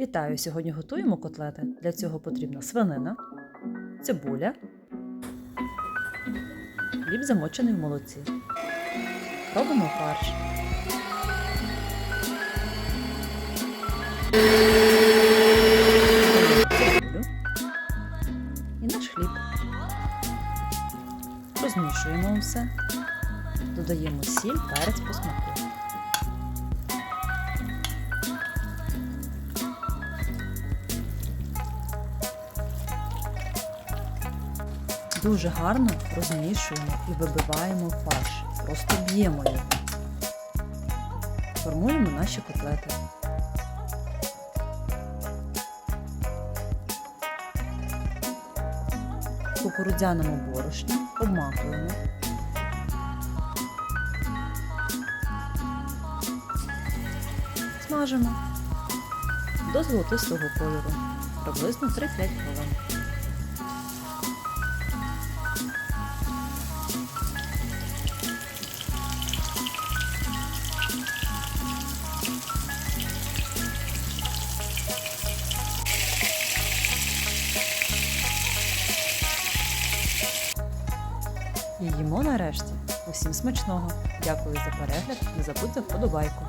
Вітаю! Сьогодні готуємо котлети. Для цього потрібна свинина, цибуля, хліб замочений в молоці. Робимо фарш. І наш хліб. Розмішуємо усе. Додаємо сіль, перець по. Дуже гарно розмішуємо і вибиваємо фарш. Просто б'ємо його. Формуємо наші котлети. Кукурудзяному борошні обмакуємо. Смажимо до золотистого кольору приблизно 3-5 хвилин. Їмо нарешті. Усім смачного. Дякую за перегляд. Не забудьте вподобайку.